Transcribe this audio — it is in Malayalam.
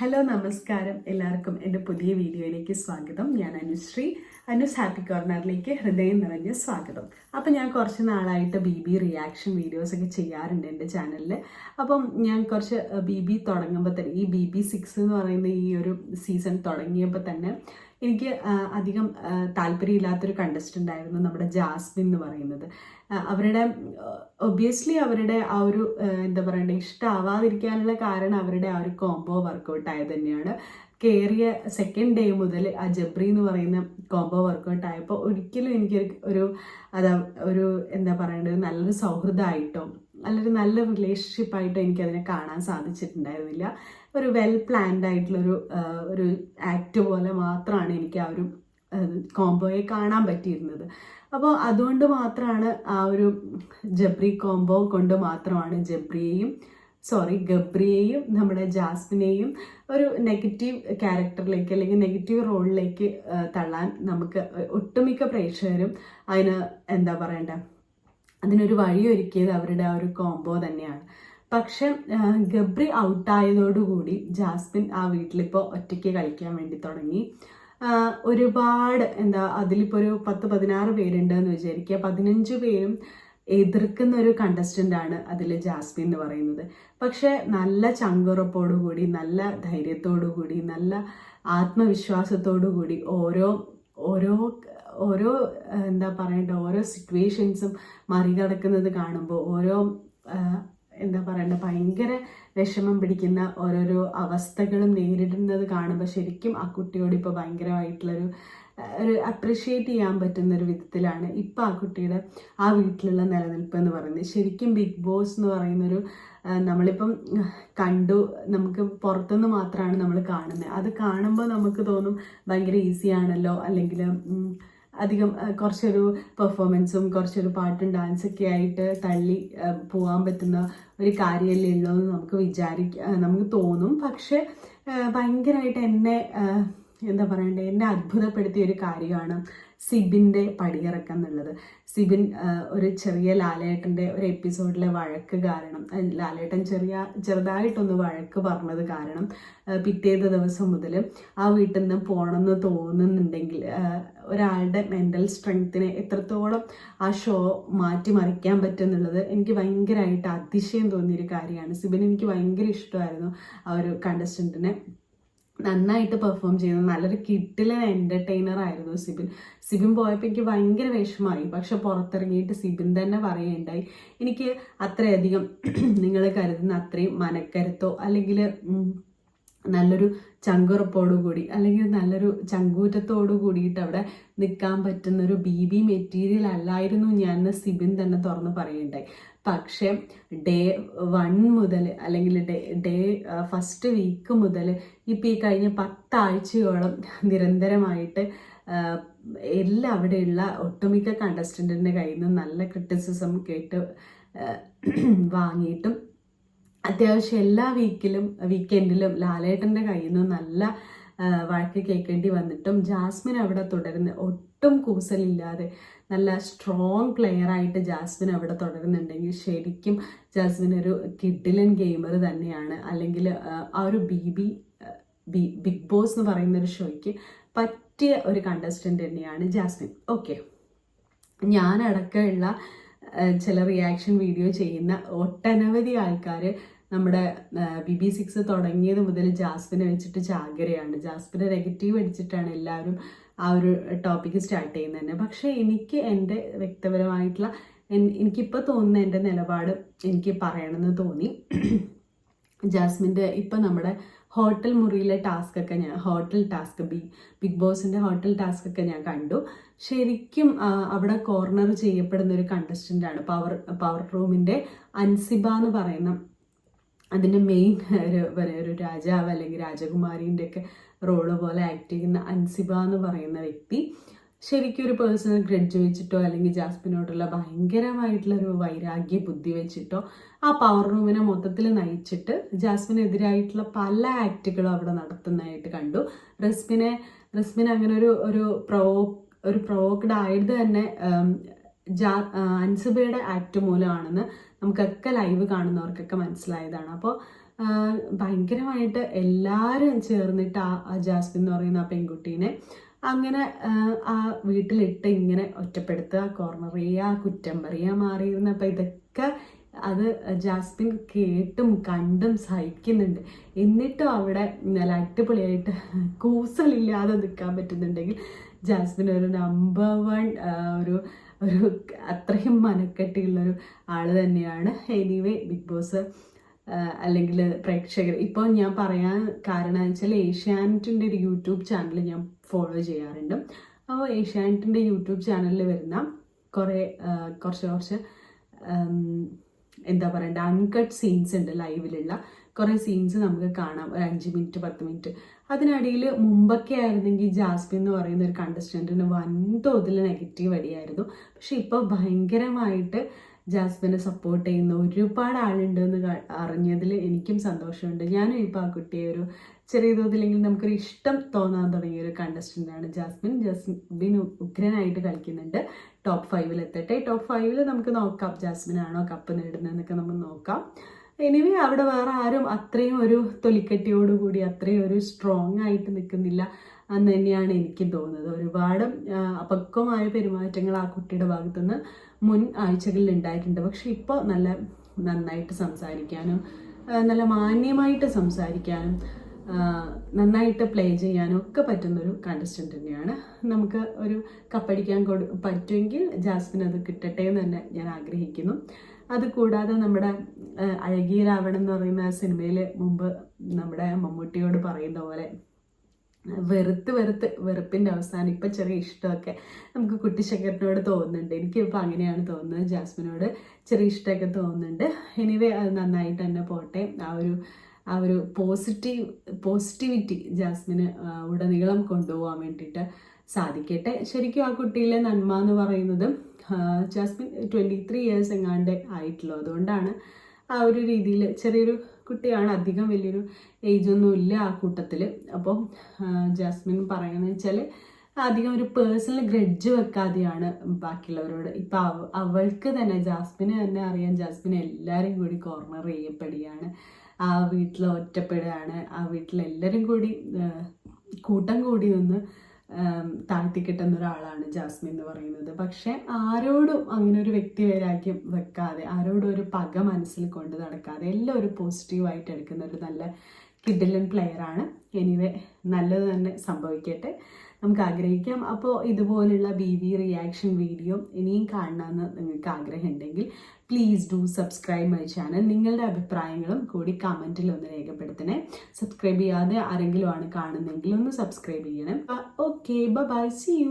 ഹലോ നമസ്കാരം. എല്ലാവർക്കും എന്റെ പുതിയ വീഡിയോയിലേക്ക് സ്വാഗതം. ഞാൻ അനുശ്രീ. അനുസ് ഹാപ്പി കോർണറിലേക്ക് ഹൃദയം നിറഞ്ഞ സ്വാഗതം. അപ്പം ഞാൻ കുറച്ച് നാളായിട്ട് ബി ബി റിയാക്ഷൻ വീഡിയോസൊക്കെ ചെയ്യാറുണ്ട് എന്റെ ചാനലിൽ അപ്പം ഞാൻ കുറച്ച് ബി ബി തുടങ്ങുമ്പോൾ തന്നെ ഈ ബി ബി സിക്സ് എന്ന് പറയുന്ന ഈ ഒരു സീസൺ തുടങ്ങിയപ്പോൾ തന്നെ എനിക്ക് അധികം താല്പര്യമില്ലാത്തൊരു കണ്ടസ്റ്റന്റ് ആയിരുന്നു നമ്മുടെ ജാസ്മിൻ എന്ന് പറയുന്നത്. അവരുടെ ഒബ്വിയസ്ലി അവരുടെ ആ ഒരു എന്താ പറയണ്ടേ ഇഷ്ടമാവാതിരിക്കാനുള്ള കാരണം അവരുടെ ആ ഒരു കോംബോ വർക്കൗട്ട് ആയത് തന്നെയാണ്. കയറിയ സെക്കൻഡ് ഡേ മുതൽ ആ ജബ്രി എന്ന് പറയുന്ന കോംബോ വർക്കൗട്ട് ആയപ്പോൾ ഒരിക്കലും എനിക്ക് ഒരു അതാ ഒരു എന്താ പറയണ്ടത് നല്ലൊരു സൗഹൃദമായിട്ടോ നല്ലൊരു നല്ല റിലേഷൻഷിപ്പ് ആയിട്ട് എനിക്ക് അതിനെ കാണാൻ സാധിച്ചിട്ടുണ്ടായിരുന്നില്ല. ഒരു വെൽ പ്ലാൻഡ് ആയിട്ടുള്ളൊരു ഒരു ആക്ട് പോലെ മാത്രമാണ് എനിക്ക് ആ ഒരു കോംബോയെ കാണാൻ പറ്റിയിരുന്നത്. അപ്പോൾ അതുകൊണ്ട് മാത്രമാണ് ആ ഒരു ജബ്രി കോംബോ കൊണ്ട് മാത്രമാണ് ജബ്രിയെയും സോറി ഗബ്രിയെയും നമ്മുടെ ജാസ്മിനെയും ഒരു നെഗറ്റീവ് ക്യാരക്ടറിലേക്ക് അല്ലെങ്കിൽ നെഗറ്റീവ് റോളിലേക്ക് തള്ളാൻ നമുക്ക് ഒട്ടുമിക്ക പ്രേക്ഷകരും അതിന് എന്താ പറയണ്ടേ? അതിനൊരു വഴിയൊരുക്കിയത് അവരുടെ ആ ഒരു കോംബോ തന്നെയാണ്. പക്ഷെ ഗബ്രി ഔട്ടായതോടുകൂടി ജാസ്മിൻ ആ വീട്ടിലിപ്പോൾ ഒറ്റയ്ക്ക് കളിക്കാൻ വേണ്ടി തുടങ്ങി. ഒരുപാട് എന്താ അതിലിപ്പോൾ ഒരു പത്ത് പതിനാറ് പേരുണ്ട് എന്ന് വിചാരിക്കുക. പതിനഞ്ച് പേരും എതിർക്കുന്ന ഒരു കണ്ടസ്റ്റന്റ് ആണ് അതിൽ ജാസ്മിൻ എന്ന് പറയുന്നത്. പക്ഷെ നല്ല ചങ്കുറപ്പോടു കൂടി നല്ല ധൈര്യത്തോടു കൂടി നല്ല ആത്മവിശ്വാസത്തോടു കൂടി ഓരോ ഓരോ ഓരോ എന്താ പറയണ്ട ഓരോ സിറ്റുവേഷൻസും മറികടക്കുന്നത് കാണുമ്പോൾ ഓരോ എന്താ പറയണ്ട ഭയങ്കര വിഷമം പിടിക്കുന്ന ഓരോരോ അവസ്ഥകളും നേരിടുന്നത് കാണുമ്പോൾ ശരിക്കും ആ കുട്ടിയോട് ഇപ്പോൾ ഭയങ്കരമായിട്ടുള്ളൊരു ഒരു അപ്രിഷ്യേറ്റ് ചെയ്യാൻ പറ്റുന്ന ഒരു വിധത്തിലാണ് ഇപ്പം ആ കുട്ടിയുടെ ആ വീട്ടിലുള്ള നിലനിൽപ്പ് എന്ന് പറയുന്നത്. ശരിക്കും ബിഗ് ബോസ് എന്ന് പറയുന്നൊരു നമ്മളിപ്പം കണ്ടു നമുക്ക് പുറത്തുനിന്ന് മാത്രമാണ് നമ്മൾ കാണുന്നത് അത് കാണുമ്പോൾ നമുക്ക് തോന്നും ഭയങ്കര ഈസിയാണല്ലോ അല്ലെങ്കിൽ അധികം കുറച്ചൊരു പെർഫോമൻസും കുറച്ചൊരു പാട്ടും ഡാൻസൊക്കെ ആയിട്ട് തള്ളി പോകാൻ പറ്റുന്ന ഒരു കാര്യമല്ലേ ഉള്ളൂ എന്ന് നമുക്ക് വിചാരിക്ക നമുക്ക് തോന്നും. പക്ഷേ ഭയങ്കരമായിട്ട് എന്നെ എന്താ പറയണ്ടേ എന്നെ അത്ഭുതപ്പെടുത്തിയ ഒരു കാര്യമാണ് സിബിന്റെ പടിയിറക്കം എന്നുള്ളത്. സിബിൻ ഒരു ചെറിയ ലാലേട്ടന്റെ ഒരു എപ്പിസോഡിലെ വഴക്ക് കാരണം ലാലേട്ടൻ ചെറിയ ചെറുതായിട്ടൊന്ന് വഴക്ക് പറഞ്ഞത് കാരണം പിറ്റേത് ദിവസം മുതൽ ആ വീട്ടിൽ നിന്ന് പോകണമെന്ന് തോന്നുന്നുണ്ടെങ്കിൽ ഒരാളുടെ മെന്റൽ സ്ട്രെങ്ത്തിനെ എത്രത്തോളം ആ ഷോ മാറ്റിമറിക്കാൻ പറ്റും എന്നുള്ളത് എനിക്ക് ഭയങ്കരമായിട്ട് അതിശയം തോന്നിയൊരു കാര്യമാണ്. സിബിൻ എനിക്ക് ഭയങ്കര ഇഷ്ടമായിരുന്നു ആ ഒരു കണ്ടസ്റ്റന്റിനെ നന്നായിട്ട് പെർഫോം ചെയ്തു. നല്ലൊരു കിട്ടിലെ എന്റർടൈനർ ആയിരുന്നു സിബിൻ. സിബിൻ പോയപ്പോൾ എനിക്ക് ഭയങ്കര വിഷമമായി. പക്ഷെ പുറത്തിറങ്ങിയിട്ട് സിബിൻ തന്നെ പറയുകയുണ്ടായി. എനിക്ക് അത്രയധികം നിങ്ങൾ കരുതുന്ന അത്രയും മനക്കരുത്തോ അല്ലെങ്കിൽ നല്ലൊരു ചങ്കുറപ്പോടു കൂടി അല്ലെങ്കിൽ നല്ലൊരു ചങ്കൂറ്റത്തോടു കൂടിയിട്ട് അവിടെ നിൽക്കാൻ പറ്റുന്ന ഒരു ബി ബി മെറ്റീരിയൽ അല്ലായിരുന്നു ഞാൻ സിബിൻ തന്നെ തുറന്ന് പറയുണ്ടായി പക്ഷേ ഡേ വൺ മുതൽ അല്ലെങ്കിൽ ഡേ ഡേ ഫസ്റ്റ് വീക്ക് മുതൽ ഇപ്പം ഈ കഴിഞ്ഞ പത്താഴ്ചയോളം നിരന്തരമായിട്ട് എല്ലാം അവിടെയുള്ള ഒട്ടുമിക്ക കണ്ടസ്റ്റന്റിന്റെ കയ്യിൽ നിന്ന് നല്ല ക്രിറ്റിസിസം കേട്ട് വാങ്ങിയിട്ടും അത്യാവശ്യം എല്ലാ വീക്കിലും വീക്കെൻഡിലും ലാലേട്ടന്റെ കയ്യിൽ നിന്ന് നല്ല വഴക്ക് കേൾക്കേണ്ടി വന്നിട്ടും ജാസ്മിൻ അവിടെ തുടരുന്ന ഒട്ടും കൂസലില്ലാതെ നല്ല സ്ട്രോങ് പ്ലെയർ ആയിട്ട് ജാസ്മിൻ അവിടെ തുടരുന്നുണ്ടെങ്കിൽ ശരിക്കും ജാസ്മിൻ ഒരു കിഡിലൻ ഗെയിമർ തന്നെയാണ്. അല്ലെങ്കിൽ ആ, ഒരു ബി ബി ബിഗ് ബോസ് എന്ന് പറയുന്ന ഒരു ഷോയ്ക്ക് പറ്റിയ ഒരു കണ്ടസ്റ്റന്റ് തന്നെയാണ് ജാസ്മിൻ. ഓക്കെ ഞാനടക്കമുള്ള ചില റിയാക്ഷൻ വീഡിയോ ചെയ്യുന്ന ഒട്ടനവധി ആൾക്കാർ നമ്മുടെ ബി ബി സിക്സ് തുടങ്ങിയത് മുതൽ ജാസ്മിനെ വെച്ചിട്ട് ചാകരയാണ്. ജാസ്മിനെ നെഗറ്റീവ് അടിച്ചിട്ടാണ് എല്ലാവരും ആ ഒരു ടോപ്പിക്ക് സ്റ്റാർട്ട് ചെയ്യുന്നത്. തന്നെ പക്ഷേ എനിക്ക് എന്റെ വ്യക്തിപരമായിട്ടുള്ള എനിക്കിപ്പോൾ തോന്നുന്ന എന്റെ നിലപാട് എനിക്ക് പറയണമെന്ന് തോന്നി. ജാസ്മിന്റെ ഇപ്പം നമ്മുടെ ഹോട്ടൽ മുറിയിലെ ടാസ്ക് ഒക്കെ ഞാൻ ഹോട്ടൽ ടാസ്ക് ബി ബിഗ് ബോസിന്റെ ഹോട്ടൽ ടാസ്ക് ഒക്കെ ഞാൻ കണ്ടു. ശരിക്കും അവിടെ കോർണർ ചെയ്യപ്പെടുന്ന ഒരു കണ്ടസ്റ്റന്റ് ആണ്. പവർ പവർ റൂമിന്റെ അൻസിബ എന്ന് പറയുന്ന അതിന്റെ മെയിൻ ഒരു ഒരു- ഒരു രാജാവ് അല്ലെങ്കിൽ രാജകുമാരീന്റെ ഒക്കെ റോൾ പോലെ ആക്ട് ചെയ്യുന്ന അൻസിബ എന്ന് പറയുന്ന വ്യക്തി ശരിക്കും ഒരു പേഴ്സണൽ ഗ്രഡ്ജ് വെച്ചിട്ടോ അല്ലെങ്കിൽ ജാസ്മിനോടുള്ള ഭയങ്കരമായിട്ടുള്ള ഒരു വൈരാഗ്യ ബുദ്ധി വെച്ചിട്ടോ ആ പവർ റൂമിനെ മൊത്തത്തിൽ നയിച്ചിട്ട് ജാസ്മിനെതിരായിട്ടുള്ള പല ആക്റ്റുകളും അവിടെ നടത്തുന്നതായിട്ട് കണ്ടു. റസ്മിനെ റസ്മിൻ അങ്ങനെ ഒരു ഒരു പ്രവോ ഒരു പ്രൊവോക്ഡ് ആയത് തന്നെ ജാ അൻസിബയുടെ ആക്ട് മൂലമാണെന്ന് നമുക്കൊക്കെ ലൈവ് കാണുന്നവർക്കൊക്കെ മനസ്സിലായതാണ്. അപ്പോൾ ഭയങ്കരമായിട്ട് എല്ലാവരും ചേർന്നിട്ട് ആ ജാസ്മിൻ എന്ന് പറയുന്ന ആ പെൺകുട്ടീനെ അങ്ങനെ ആ, ആ വീട്ടിലിട്ട് ഇങ്ങനെ ഒറ്റപ്പെടുത്തുക കോർണർ ചെയ്യുക കുറ്റം പറയുക മാറിയിരുന്ന അപ്പം ഇതൊക്കെ അത് ജാസ്മിൻ കേട്ടും കണ്ടും സഹിക്കുന്നുണ്ട്. എന്നിട്ടും അവിടെ നല്ല അടിപൊളിയായിട്ട് കൂസലില്ലാതെ നിൽക്കാൻ പറ്റുന്നുണ്ടെങ്കിൽ ജാസ്മിൻ ഒരു നമ്പർ വൺ ഒരു ഒരു അത്രയും മനക്കെട്ടിയുള്ളൊരു ആൾ തന്നെയാണ്. എനിവേ ബിഗ് ബോസ് അല്ലെങ്കിൽ പ്രേക്ഷകർ ഇപ്പോൾ ഞാൻ പറയാൻ കാരണം വെച്ചാൽ ഏഷ്യാനെറ്റിന്റെ ഒരു യൂട്യൂബ് ചാനൽ ഞാൻ ഫോളോ ചെയ്യാറുണ്ട്. അപ്പോൾ ഏഷ്യാനെറ്റിന്റെ യൂട്യൂബ് ചാനലിൽ വരുന്ന കുറേ കുറച്ച് കുറച്ച് എന്താ പറയണ്ട അൺകട്ട് സീൻസ് ഉണ്ട് ലൈവിലുള്ള കുറേ സീൻസ് നമുക്ക് കാണാം. ഒരു അഞ്ച് മിനിറ്റ് പത്ത് മിനിറ്റ് അതിനിടയിൽ മുമ്പൊക്കെ ആയിരുന്നെങ്കിൽ ജാസ്മിൻ എന്ന് പറയുന്ന ഒരു കണ്ടസ്റ്റന്റിന് വൻതോതിൽ നെഗറ്റീവ് അടിയായിരുന്നു. പക്ഷെ ഇപ്പോൾ ഭയങ്കരമായിട്ട് ജാസ്മിനെ സപ്പോർട്ട് ചെയ്യുന്ന ഒരുപാട് ആളുണ്ടെന്ന് അറിഞ്ഞതിൽ എനിക്കും സന്തോഷമുണ്ട്. ഞാനും ഇപ്പോൾ ആ കുട്ടിയെ ഒരു ചെറിയ തോതിലെങ്കിലും നമുക്കൊരു ഇഷ്ടം തോന്നാൻ തുടങ്ങിയ ഒരു കണ്ടസ്റ്റന്റാണ് ജാസ്മിൻ. ജാസ്മിൻ ഉഗ്രനായിട്ട് കളിക്കുന്നുണ്ട്. ടോപ്പ് ഫൈവിൽ എത്തട്ടെ ടോപ്പ് ഫൈവിൽ നമുക്ക് നോക്കാം. ജാസ്മിൻ ആണോ കപ്പ് നേടുന്നതെന്നൊക്കെ നമുക്ക് നോക്കാം. എനിവേ അവിടെ വേറെ ആരും അത്രയും ഒരു തൊലിക്കെട്ടിയോടുകൂടി അത്രയും ഒരു സ്ട്രോങ് ആയിട്ട് നിൽക്കുന്നില്ല എന്ന് തന്നെയാണ് എനിക്കും തോന്നുന്നത്. ഒരുപാട് അപക്വമായ പെരുമാറ്റങ്ങൾ ആ കുട്ടിയുടെ ഭാഗത്തുനിന്ന് മുൻ ആഴ്ചകളിൽ ഉണ്ടായിട്ടുണ്ട്. പക്ഷെ ഇപ്പോൾ നല്ല നന്നായിട്ട് സംസാരിക്കാനും നല്ല മാന്യമായിട്ട് സംസാരിക്കാനും നന്നായിട്ട് പ്ലേ ചെയ്യാനും ഒക്കെ പറ്റുന്നൊരു കണ്ടസ്റ്റന്റ് തന്നെയാണ്. നമുക്ക് ഒരു കപ്പടിക്കാൻ കൊടു പറ്റുമെങ്കിൽ ജാസ്മിൻ അത് കിട്ടട്ടെ എന്ന് തന്നെ ഞാൻ ആഗ്രഹിക്കുന്നു. അത് കൂടാതെ നമ്മുടെ അഴകിയ രാവണൻ എന്ന് പറയുന്ന ആ സിനിമയിൽ മുമ്പ് നമ്മുടെ മമ്മൂട്ടിയോട് പറയുന്ന പോലെ വെറുത്ത് വെറുത്ത് വെറുപ്പിന്റെ അവസാനം ഇപ്പം ചെറിയ ഇഷ്ടമൊക്കെ നമുക്ക് കുട്ടിശേഖരനോട് തോന്നുന്നുണ്ട്. എനിക്കിപ്പോൾ അങ്ങനെയാണ് തോന്നുന്നത്. ജാസ്മിനോട് ചെറിയ ഇഷ്ടമൊക്കെ തോന്നുന്നുണ്ട്. എനിവേ അത് നന്നായിട്ട് തന്നെ പോട്ടെ. ആ ഒരു ആ ഒരു പോസിറ്റീവ് പോസിറ്റിവിറ്റി ജാസ്മിന് ഉടനീളം കൊണ്ടുപോകാൻ വേണ്ടിയിട്ട് സാധിക്കട്ടെ. ശരിക്കും ആ കുട്ടിയിലെ നന്മ എന്ന് പറയുന്നത് ജാസ്മിൻ ട്വന്റി ത്രീ ഇയേഴ്സ് എങ്ങാണ്ട് ആയിട്ടുള്ളൂ. അതുകൊണ്ടാണ് ആ ഒരു രീതിയിൽ ചെറിയൊരു കുട്ടിയാണ്. അധികം വലിയൊരു ഏജൊന്നും ഇല്ല ആ കൂട്ടത്തിൽ അപ്പോൾ ജാസ്മിൻ പറയുന്നത് വെച്ചാൽ അധികം ഒരു പേഴ്സണൽ ഗ്രഡ്ജ് വെക്കാതെയാണ് ബാക്കിയുള്ളവരോട്. ഇപ്പം അവ അവൾക്ക് തന്നെ ജാസ്മിനെ തന്നെ അറിയാൻ ജാസ്മിൻ എല്ലാവരും കൂടി കോർണർ ചെയ്യപ്പെടുകയാണ്. ആ വീട്ടിൽ ഒറ്റപ്പെടുകയാണ്. ആ വീട്ടിലെല്ലാവരും കൂടി കൂട്ടം കൂടി നിന്ന് ആം, താഴ്ത്തി കിട്ടുന്ന ഒരാളാണ് ജാസ്മിൻ എന്ന് പറയുന്നത്. പക്ഷെ ആരോടും അങ്ങനെ ഒരു വ്യക്തി വൈരാഗ്യം വെക്കാതെ ആരോടും ഒരു പക മനസ്സിൽ കൊണ്ട് നടക്കാതെ എല്ലാം ഒരു പോസിറ്റീവായിട്ട് എടുക്കുന്ന ഒരു നല്ല കിഡിലൻ പ്ലെയറാണ് എനിവേ നല്ലത് തന്നെ സംഭവിക്കട്ടെ. നമുക്ക് ആഗ്രഹിക്കാം അപ്പോൾ ഇതുപോലുള്ള ബി വി റിയാക്ഷൻ വീഡിയോ ഇനിയും കാണണമെന്ന് നിങ്ങൾക്ക് ആഗ്രഹമുണ്ടെങ്കിൽ please do subscribe my channel നിങ്ങളുടെ അഭിപ്രായങ്ങളും കൂടി കമന്റിൽ ഒന്ന് രേഖപ്പെടുത്തണേ. സബ്സ്ക്രൈബ് ചെയ്യാതെ ആരെങ്കിലും ആണ് കാണുന്നെങ്കിൽ ഒന്ന് സബ്സ്ക്രൈബ് ചെയ്യണം. Okay bye C U